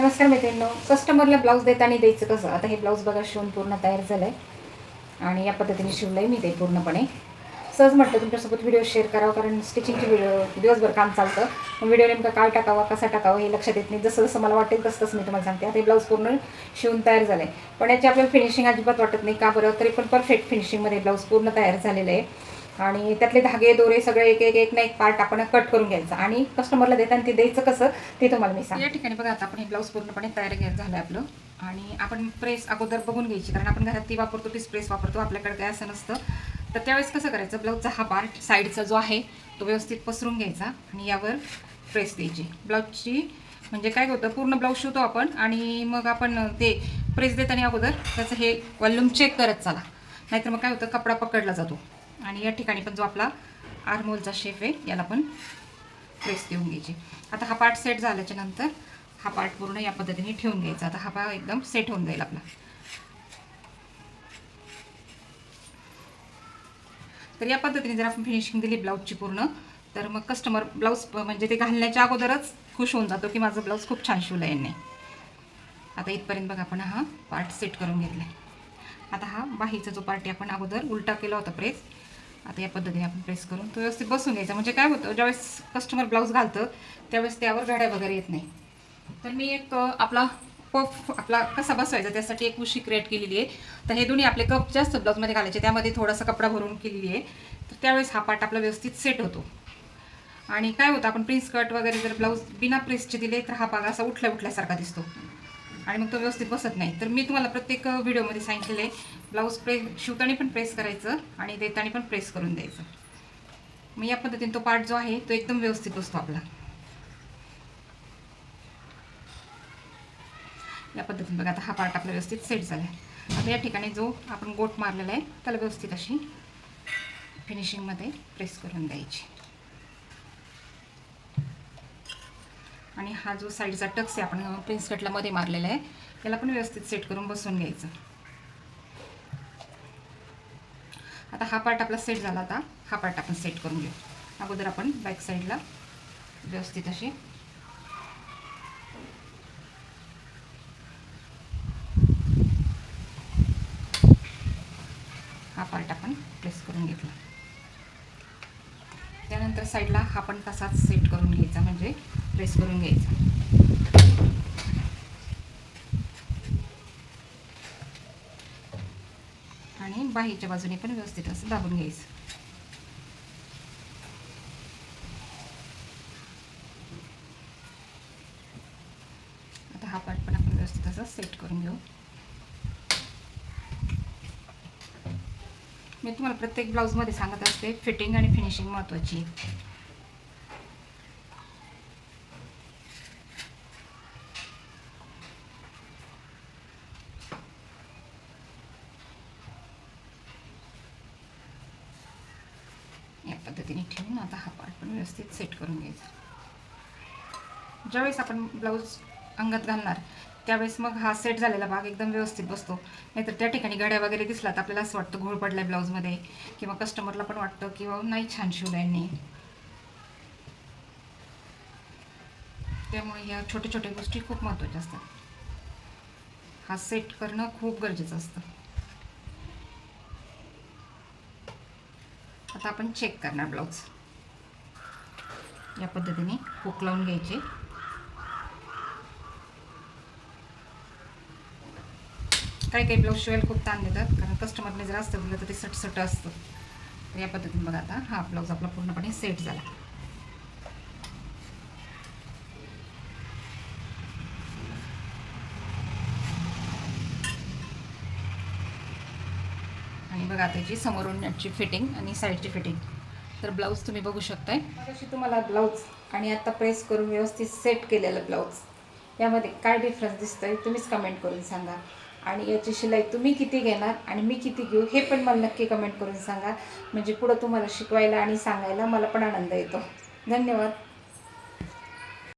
नमस्कार मैत्रिणींनो. कस्टमरला ब्लाऊज देताना द्यायचं कसं? आता हे ब्लाऊज बघा शिवून पूर्ण तयार झालं आहे आणि या पद्धतीने शिवलं आहे मी ते पूर्णपणे. सहज म्हटलं तुमच्यासोबत व्हिडिओ शेअर करावा कारण स्टिचिंगची व्हिडिओ दिवसभर काम चालतं. मग व्हिडिओ नेमका काय टाकावा कसा टाकावा हे लक्षात येत नाही. जसं जसं मला वाटेल तसं तसं मी तुम्हाला सांगते. आता हे ब्लाऊज पूर्ण शिवून तयार झालं आहे पण याची आपल्याला फिनिशिंग अजिबात वाटत नाही. का बरं? तरी पण परफेक्ट फिनिशिंगमध्ये ब्लाऊज पूर्ण तयार झालेलं आहे. आणि त्यातले धागे दोरे सगळे एक एक एक ना एक पार्ट आपण कट करून घ्यायचा. आणि कस्टमरला देताना ते द्यायचं कसं ते तुम्हाला मी सांग या ठिकाणी बघा आता आपण हे ब्लाऊज पूर्णपणे तयार झालं आहे आपलं. आणि आपण प्रेस अगोदर बघून घ्यायची कारण आपण घरात ती वापरतो तीच प्रेस वापरतो आपल्याकडे काय असं नसतं. तर त्यावेळेस कसं करायचं ब्लाऊजचा हा पार्ट साईडचा जो आहे तो व्यवस्थित पसरून घ्यायचा आणि यावर प्रेस द्यायची. ब्लाऊजची म्हणजे काय होतं पूर्ण ब्लाऊज शिवतो आपण आणि मग आपण ते प्रेस देताना अगोदर त्याचं हे वॉल्यूम चेक करत चाला. नाहीतर मग काय होतं कपडा पकडला जातो. आणि या ठिकाणी पण जो आपला आर्मोलचा शेप आहे याला पण प्रेस देऊन घ्यायची. आता हा पार्ट सेट झाल्याच्यानंतर हा पार्ट पूर्ण या पद्धतीने ठेवून घ्यायचा. आता हा पा एकदम सेट होऊन जाईल आपला. तर या पद्धतीने जर आपण फिनिशिंग दिली ब्लाऊजची पूर्ण तर मग कस्टमर ब्लाऊज म्हणजे ते घालण्याच्या अगोदरच खुश होऊन जातो की माझं ब्लाऊज खूप छान शिवलं यांनी. आता इथपर्यंत बघा आपण हा पार्ट सेट करून घेतला आहे आता हा बाहीचा जो पार्टी आपण अगोदर उलटा केला होता प्रेस आता या पद्धतीने आपण प्रेस करून तो व्यवस्थित बसून घ्यायचा. म्हणजे काय होतं ज्यावेळेस कस्टमर ब्लाऊज घालतं त्यावेळेस त्यावर घड्या वगैरे येत नाही. तर मी एक आपला पफ आपला कसा बसवायचा त्यासाठी एक उशी क्रिएट केलेली आहे. तर हे दोन्ही आपले कप जास्त ब्लाऊजमध्ये घालायचे त्यामध्ये थोडासा कपडा भरून केलेली आहे. तर त्यावेळेस हा पाट आपला व्यवस्थित सेट होतो. आणि काय होतं आपण प्रिन्स कट वगैरे जर ब्लाऊज बिना प्रेसचे दिले तर हा भाग असा उठल्या उठल्यासारखा दिसतो. आणि मग तो व्यवस्थित बसत नाही. तर मी तुम्हाला प्रत्येक व्हिडिओमध्ये सांगितलेलं आहे ब्लाऊज प्रेस शिवताना पण प्रेस करायचं आणि देताना पण प्रेस करून द्यायचं. मग या पद्धतीने तो पार्ट जो आहे तो एकदम व्यवस्थित बसतो आपला. या पद्धतीने बघा आता हा पार्ट आपला व्यवस्थित सेट झाला आहे. आता या ठिकाणी जो आपण गोट मारलेला आहे त्याला व्यवस्थित अशी फिनिशिंगमध्ये प्रेस करून द्यायची. आणि हा जो साईडचा टक्स आहे आपण प्रिन्स कटला मध्ये मारलेला आहे याला पण व्यवस्थित सेट करून बसवून घ्यायचं. आता हा पार्ट आपला सेट झाला आता. हा पार्ट आपण सेट करून घेऊ. अगोदर आपण बॅक साईडला व्यवस्थित अशी हा पार्ट आपण प्रेस करून घेतला. त्यानंतर साईडला हा पण तसाच सेट करून घ्यायचा म्हणजे प्रेस करून घ्यायचा. आणि बाहीच्या बाजूने पण व्यवस्थित असं दाबून घ्यायचं. आता हा पार्ट पण आपण व्यवस्थित असं सेट करून घेऊ. मी तुम्हाला प्रत्येक ब्लाऊजमध्ये सांगत असते फिटिंग आणि फिनिशिंग महत्त्वाची. आहे या पद्धतीने ठेवून आता हा पार्ट पण व्यवस्थित सेट करून घ्यायचा. ज्यावेळेस आपण ब्लाऊज अंगात घालणार त्यावेळेस मग हा सेट झालेला भाग एकदम व्यवस्थित बसतो. नाहीतर त्या ठिकाणी गड्या वगैरे दिसला तर आपल्याला असं वाटतं घोळ पडलाय ब्लाऊजमध्ये किंवा कस्टमरला पण वाटतं किंवा नाही छान शिवलं यांनी त्यामुळे ह्या छोट्या छोट्या गोष्टी खूप महत्त्वाच्या असतात. हा सेट करणं खूप गरजेचं असतं. आता आपण चेक करणार ब्लाऊज या पद्धतीने हुक लावून घ्यायचे. काही काही ब्लाऊज शिवायला खूप ताण देतात. कारण कस्टमरने जर असतं बोललं तर ते सटसट असतं. तर या पद्धतीने बघा आता हा ब्लाऊज आपला पूर्णपणे सेट झाला. आणि बघा त्याची समोरून नेटची फिटिंग आणि साईडची फिटिंग तर ब्लाऊज तुम्ही बघू शकताय. अशी तुम्हाला ब्लाऊज आणि आता प्रेस करून व्यवस्थित सेट केलेलं ब्लाऊज यामध्ये काय डिफरन्स दिसतोय तुम्हीच कमेंट करून सांगा. आणि याची शिलाई तुम्ही किती घेणार आणि मी किती घेऊ हे पण मला नक्की कमेंट करून सांगा. म्हणजे पुढं तुम्हाला शिकवायला आणि सांगायला मला पण आनंद येतो. धन्यवाद.